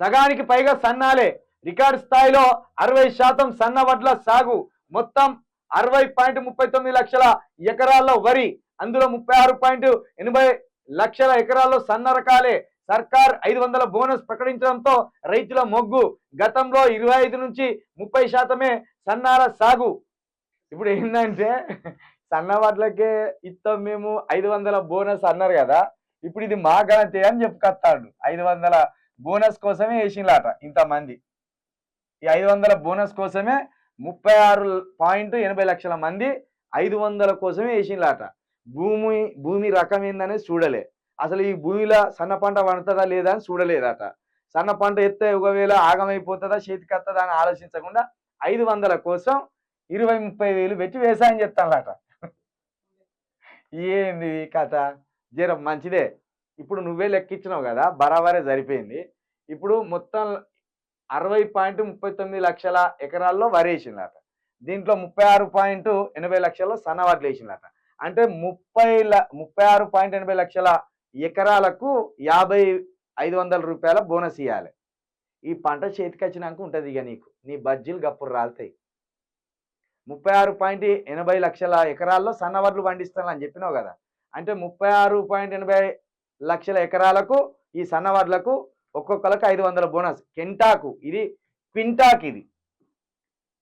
సగానికి పైగా సన్నాలే. రికార్డు స్థాయిలో అరవై శాతం సన్న వడ్ల సాగు. మొత్తం అరవై పాయింట్ ముప్పై తొమ్మిది లక్షల ఎకరాల్లో వరి. అందులో ముప్పై ఆరు పాయింట్ ఎనభై లక్షల ఎకరాల్లో సన్న రకాలే. సర్కార్ ఐదు వందల బోనస్ ప్రకటించడంతో రైతుల మొగ్గు. గతంలో ఇరవై ఐదు నుంచి ముప్పై శాతమే సన్నాల సాగు. ఇప్పుడు ఏంటంటే సన్న వడ్లకే ఇస్తాం మేము ఐదు వందల బోనస్ అన్నారు కదా. ఇప్పుడు ఇది మా గణతే అని చెప్పుకొస్తాడు ఐదు వందల బోనస్ కోసమే వేసిండ్లాట ఇంతమంది. ఈ ఐదు వందల బోనస్ కోసమే ముప్పై ఆరు పాయింట్ ఎనభై లక్షల మంది ఐదు వందల కోసమే వేసిండ్లాట. భూమి భూమి రకం ఏందనేది చూడలే. అసలు ఈ భూమిలో సన్న పంట పండుతుందా లేదా అని చూడలేదట. సన్న పంట ఎత్తే ఒకవేళ ఆగమైపోతుందా చేతికి వస్తుందా అని ఆలోచించకుండా ఐదు వందల కోసం ఇరవై ముప్పై వేలు పెట్టి వ్యవసాయం చేస్తానులాట ఏంది కథ? జర మంచిదే. ఇప్పుడు నువ్వే లెక్కించినావు కదా బరాబరే సరిపోయింది. ఇప్పుడు మొత్తం అరవై పాయింట్ ముప్పై తొమ్మిది లక్షల ఎకరాల్లో వరి వేసిందట దీంట్లో ముప్పై ఆరు పాయింట్ ఎనభై లక్షల్లో సన్నవాట్లు వేసిందట అంటే ముప్పై ల ముప్పై ఆరు పాయింట్ ఎనభై లక్షల ఎకరాలకు యాభై ఐదు వందల రూపాయల బోనస్ ఇవ్వాలి ఈ పంట చేతికి వచ్చినాక ఉంటుంది ఇక నీకు. నీ బజ్జీలు గప్పుడు రాలుతాయి. ముప్పై ఆరు పాయింట్ ఎనభై లక్షల ఎకరాల్లో సన్నవడ్లు పండిస్తానని చెప్పినావు కదా. అంటే ముప్పై ఆరు పాయింట్ ఎనభై లక్షల ఎకరాలకు ఈ సన్నవడ్లకు ఒక్కొక్కలకు ఐదు వందల బోనస్. కెంటాకు ఇది క్వింటాక్ ఇది.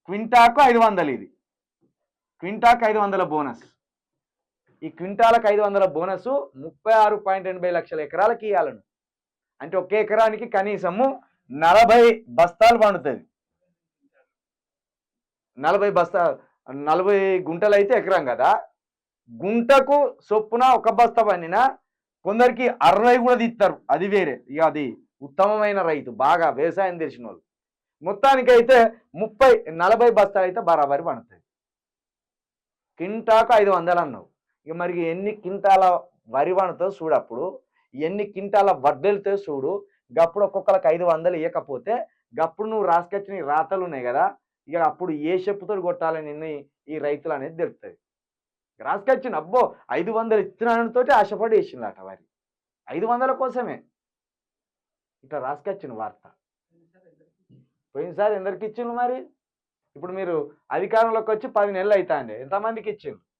క్వింటాకు ఐదు వందలు ఇది. క్వింటాకు ఐదు వందల బోనస్. ఈ క్వింటాలకు ఐదు వందల బోనస్ ముప్పై ఆరు పాయింట్ ఎనభై లక్షల ఎకరాలకి ఇవ్వాలను అంటే ఒక ఎకరానికి కనీసము నలభై బస్తాలు పండుతుంది. నలభై బస్తా నలభై గుంటలు అయితే ఎకరం కదా. గుంటకు చొప్పున ఒక బస్తా పండినా కొందరికి అరవై కూడా తీస్తారు. అది వేరే. ఇక అది ఉత్తమమైన రైతు. బాగా వ్యవసాయం తెలిసిన వాళ్ళు. మొత్తానికైతే ముప్పై నలభై బస్తాలు అయితే బరాబరి పండుతాయి. కింటాకు ఐదు వందలు అన్నావు. ఇక మరి ఎన్ని కింటాల వరి పండుతో చూడు అప్పుడు. ఎన్ని కింటాల వడ్డెలతో చూడు. గప్పుడు ఒక్కొక్కరికి ఐదు వందలు ఇవ్వకపోతే గప్పుడు నువ్వు రాసుకొచ్చిన రాతలు ఉన్నాయి కదా. ఇక అప్పుడు ఏ చెప్పుతో కొట్టాలని ఈ రైతులు అనేది తెలుస్తుంది రాసుకొచ్చిన అబ్బో ఐదు వందలు ఇస్తున్నానంతో ఆశపడి వేసిందట వారి. ఐదు వందల కోసమే. ఇట్లా రాసుకొచ్చిన వార్త. పోయినసారి ఎందరికి ఇచ్చిండు మరి? ఇప్పుడు మీరు అధికారంలోకి వచ్చి పది నెలలు అవుతాండి ఎంతమందికి ఇచ్చిండు